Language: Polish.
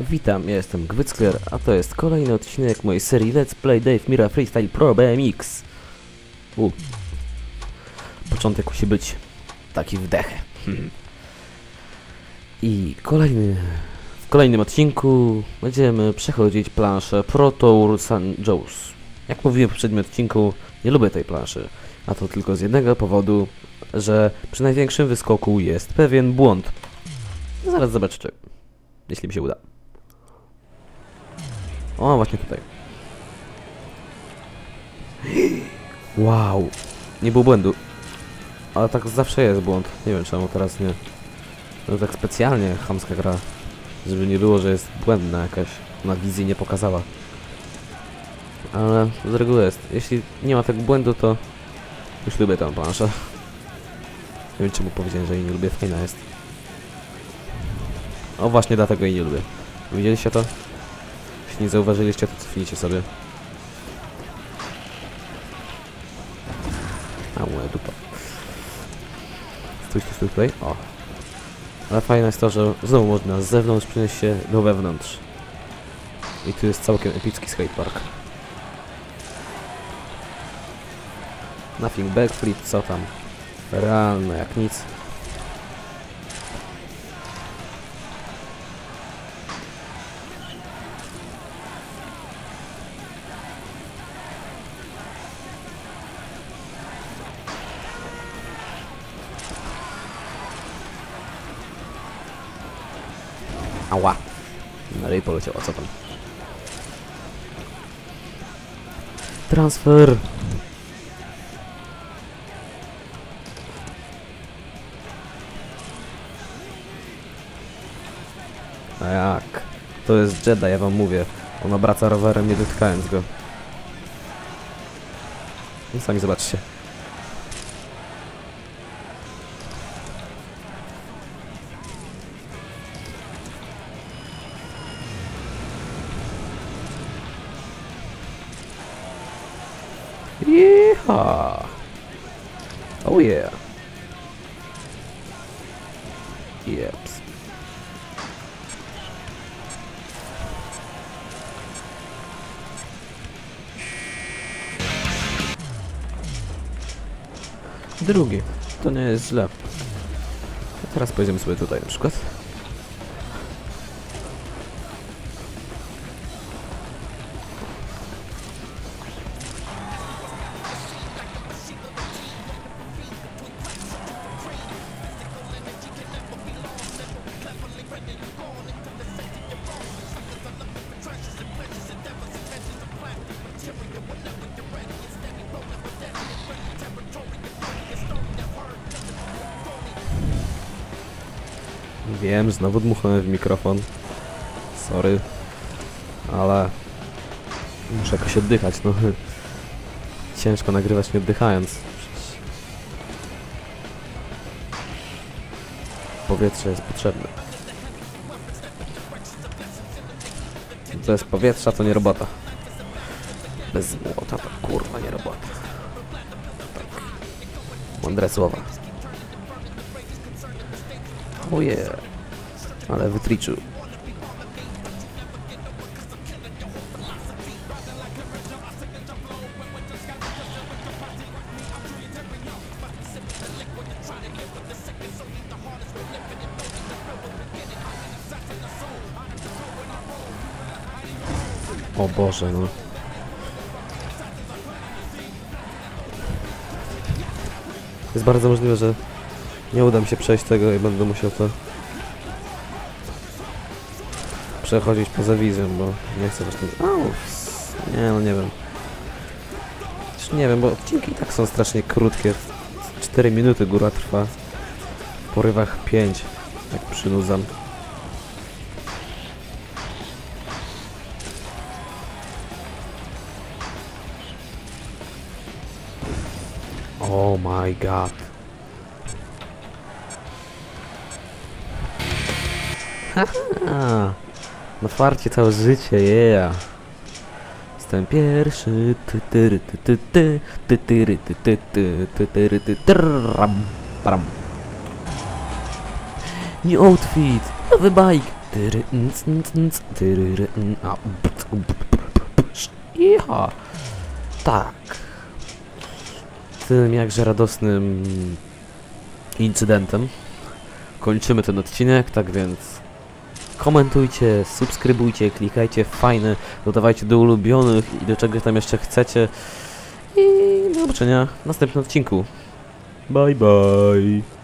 Witam, ja jestem Gwyckler, a to jest kolejny odcinek mojej serii Let's Play Dave Mira Freestyle Pro BMX. U. Początek musi być taki wdech. I kolejny, w kolejnym odcinku będziemy przechodzić planszę Pro Tour San Jose. Jak mówiłem w poprzednim odcinku, nie lubię tej planszy. A to tylko z jednego powodu, że przy największym wyskoku jest pewien błąd. Zaraz zobaczycie, jeśli mi się uda. O, właśnie tutaj. Wow. Nie było błędu. Ale tak zawsze jest błąd. Nie wiem czemu teraz nie. To tak specjalnie chamska gra. Żeby nie było, że jest błędna jakaś. Na wizji nie pokazała. Ale z reguły jest. Jeśli nie ma tego błędu, to już lubię tę planszę. Nie wiem czemu powiedziałem, że jej nie lubię. Fajna jest. O właśnie dlatego jej nie lubię. Widzieliście to? Jeśli nie zauważyliście, to cofnijcie sobie. A moja dupa. Stój, stój, stój. O. Ale fajne jest to, że znowu można z zewnątrz przenieść się do wewnątrz. I tu jest całkiem epicki skatepark. Nothing backflip, co tam? Realne jak nic. Ała. Na ryj poleciała, co tam? Transfer. A jak? To jest Jedi, ja wam mówię. On obraca rowerem nie dotykając go. No sami zobaczcie. Yeehaw! Oh yeah. Yeps. Drugi. To nie jest źle. Teraz pojedziemy sobie tutaj na przykład. Wiem, znowu dmuchnąłem w mikrofon. Sorry. Ale... Muszę jakoś oddychać, no. Ciężko nagrywać nie oddychając. Przecież Powietrze jest potrzebne. Bez powietrza to nie robota. Bez młota to kurwa nie robota. Tak. Mądre słowa. Oje. Ale wytriczył. O Boże, no. Jest bardzo możliwe, że nie uda mi się przejść tego i będę musiał to przechodzić poza wizją, bo nie chcę właśnie... Nie no nie wiem. Też nie wiem, bo odcinki tak są strasznie krótkie. 4 minuty góra trwa. W porywach 5. Jak przynudzam. Oh my god. Na farcie całe życie, yeah. Jestem pierwszy. ty, ty, ty, ty, ty, tyry, ty, ty, ty, ty, tyry, ty, trram, pram. New outfit, nowy bike, Tyry, nc, Iha. Tak. Tym jakże radosnym incydentem kończymy ten odcinek, tak więc komentujcie, subskrybujcie, klikajcie fajne, dodawajcie do ulubionych i do czegoś tam jeszcze chcecie. I do zobaczenia w następnym odcinku. Bye bye.